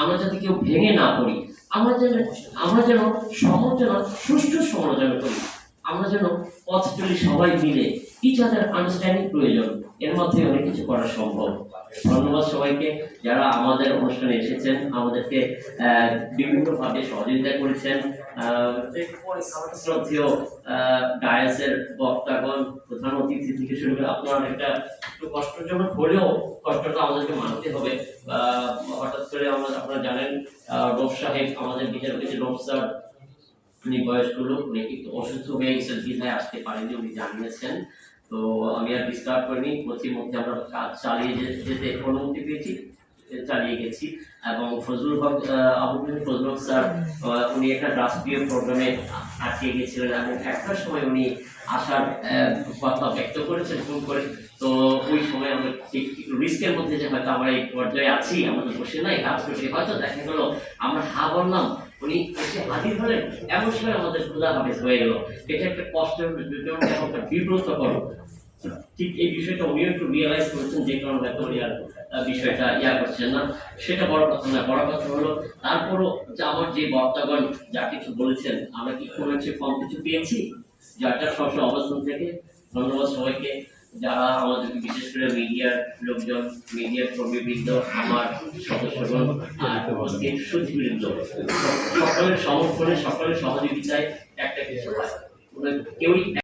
আমরা যাতে কেউ ভেঙে না পড়ি, আমরা যেন আমরা যেন সমালোচনা সুষ্ঠু সমালোচনা করি, আমরা যেন পথ চলি সবাই মিলে ইচ আদার আন্ডারস্ট্যান্ডিং প্রয়োজন। এর মধ্যে অনেক কিছু করা সম্ভব। ধন্যবাদ সবাইকে, যারা আমাদের অনুষ্ঠানে এসেছেন, আমাদেরকে বিভিন্নভাবে সহযোগিতা করেছেন। শ্রদ্ধেয় ডায়াসের বক্তাগণ, প্রধান অতিথি থেকে শুরু করে আপনার একটা একটু কষ্টজনক হলেও কষ্টটা আমাদেরকে মানতে হবে। হঠাৎ করে আপনারা জানেন রব সাহেব আমাদের বিচারপতি রব স্যার, উনি বয়স্ক লোক, উনি একটু অসুস্থ হয়ে গেছেন, বিধায় আসতে পারেনি উনি জানিয়েছেন। তো আমি আর ডিস্টার্ব করিনি প্রতির মধ্যে আমরা কাজ চালিয়ে যে- যেতে অনুমতি পেয়েছি চালিয়ে গেছি। এবং ফজলুল হক আবুল আবু ফজলুল হক স্যার উনি একটা রাষ্ট্রীয় প্রোগ্রামে আটকে গেছিলেন এবং একটা সময় উনি আসার কথা ব্যক্ত করেছেন, ফোন করে। তো ওই সময় আমরা ঠিক রিস্কের মধ্যে যে হয়তো আমরা এই পর্যায়ে আছি আমাদের বসে নাই কাজ করছি হয়তো দেখা গেলো আমরা হা বললাম, উনি এসে হাজির হলেন। এমন সময় আমাদের ক্ষুদা হাফেজ হয়ে গেল এটা একটা কষ্টের এবং একটা বিব্রতকর ঠিক এই বিষয়টা উনিও একটু রিয়েলাইজ যে কারণে উনি আর বিষয়টা ইয়া করছেন না। সেটা বড় কথা না, বড় কথা হলো তারপরও যে আমার যে বক্তাগণ যা কিছু বলেছেন, আমরা কি কোনো কম কিছু পেয়েছি? অবস্থান থেকে ধন্যবাদ সবাইকে। যারা বিশেষ করে মিডিয়ার লোকজন, মিডিয়ার কর্মীবৃন্দ, আমার সদস্যগণ, আর সুধীবৃন্দ সকলের সমর্থনে, সকলের সহযোগিতায় একটা কিছু কেউই